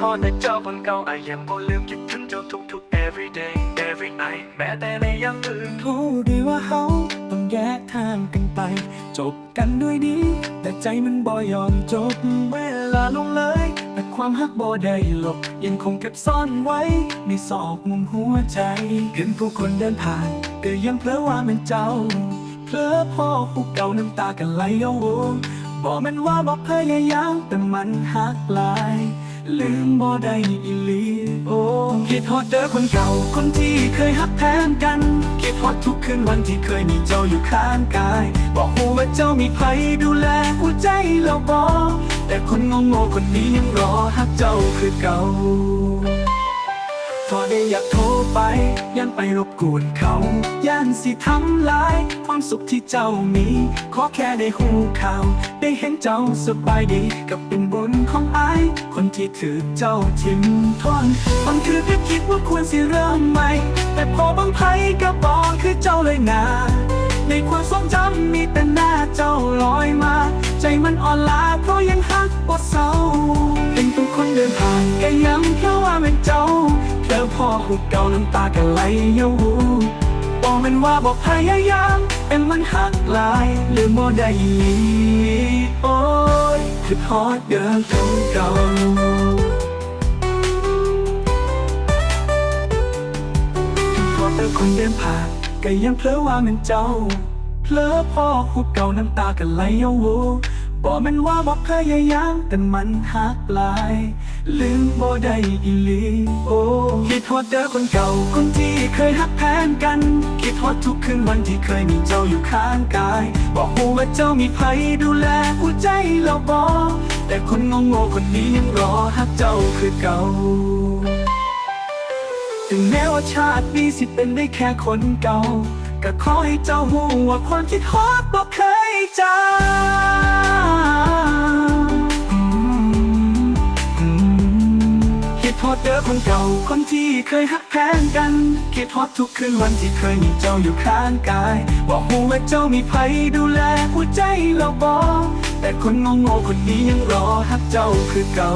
ทอดแต่เจ้าคนเก่าไอ้ยังบ่ลืมคิดถึงเจ้าทุกๆ every day every night แม้แต่ในยามอื่นรู้ดีว่าเฮาต้องแยกทางกันไป จบกันด้วยดี แต่ใจมันบ่ยอมจบเวลาลงเลย แต่ความฮักบ่ได้หลบ ยังคงเก็บซ่อนไว้ในซอกมุมหัวใจเห็นผู้คนเดินผ่านก็ยังเพลอว่ามันเจ้าเพลอพ่อผู้เก่าน้ำตากันไหลเอาวงบอกมันว่าบอกพยายามแต่มันหักลาย ลืมบ่ได้อีหลีโอ้คิดฮอดเด้อคนเก่าคนที่เคยฮักแทนกันคิดฮอดทุกคืนวันที่เคยมีเจ้าอยู่ข้างกาย บอกหูว่าเจ้ามีใครดูแลหัวใจเราบอกแต่คนงงโง่คนนี้ยังรอฮักเจ้าคือเก่าพอได้อยากโทรไป ยันไปรบกวนเขาย่านสิทำลาย ความสุขที่เจ้ามี ขอแค่ได้หูข่าว ได้เห็นเจ้าสบายดี กับเป็นบุญของอายคนที่ถือเจ้าทิ้งทอนบางคือแค่คิดว่าควรสิเริ่มใหม่ แต่พอบางไพก็บอกคือเจ้าเลยนาในความทรงจำมีแต่หน้าเจ้าลอยมา ใจมันอ่อนล้าเพราะยังฮักบ่เศร้าเห็นทุกคนเดินผ่านก็ย้ำ พ่อหุกเก่าน้ำตากันไหลเยาวูบอกมันว่าบอกพยายามเป็นมันหักลายหรือบ่ได้อีโอ้ยคือทอดเดินของเก่าพอเจอคนเดินผ่านก็ยังเพลอว่ามันเจ้าเพลอพ่อหุบเก่าน้ำตากันไหลเยาวู บอกมันว่าบอกพยายามแต่มันหักหลาย ลืมบ่ได้อีหลีโอ้คิดฮอดเด้อคนเก่าคนที่เคยหักแทนกัน คิดฮอดทุกคืนวันที่เคยมีเจ้าอยู่ข้างกาย บอกหูว่าเจ้ามีใครดูแลหัวใจเราบอกแต่คนงงโง่คนนี้ยังรอหักเจ้าคือเก่าถึงแม้ว่าชาตินี้สิเป็นได้แค่คนเก่าก็ขอให้เจ้าหูว่าความคิดฮอดบอกเคย คิดฮอดเด้อคนเก่าคนที่เคยหักแพงกัน คิดฮอดทุกคืนวันที่เคยมีเจ้าอยู่ข้างกาย บอกหูว่าเจ้ามีภัยดูแลหัวใจเราบอกแต่คนงงโง่ๆคนนี้ยังรอหักเจ้าคือเก่า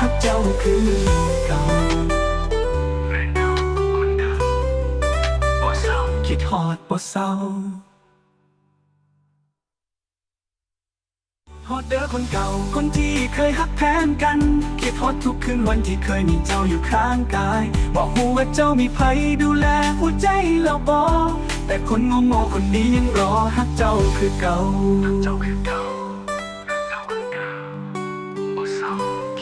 หักเจ้าคือเก่าคิดฮอดบ่เศร้า ฮอดเด้อคนเก่า คนที่เคยหักแทนกัน คิดฮอดทุกคืนวันที่เคยมีเจ้าอยู่ข้างกาย บอกหูว่าเจ้ามีภัยดูแลหัวใจเราบอกแต่คนงงๆคนนี้ยังรอหักเจ้าคือเก่าเจ้าคือเก่า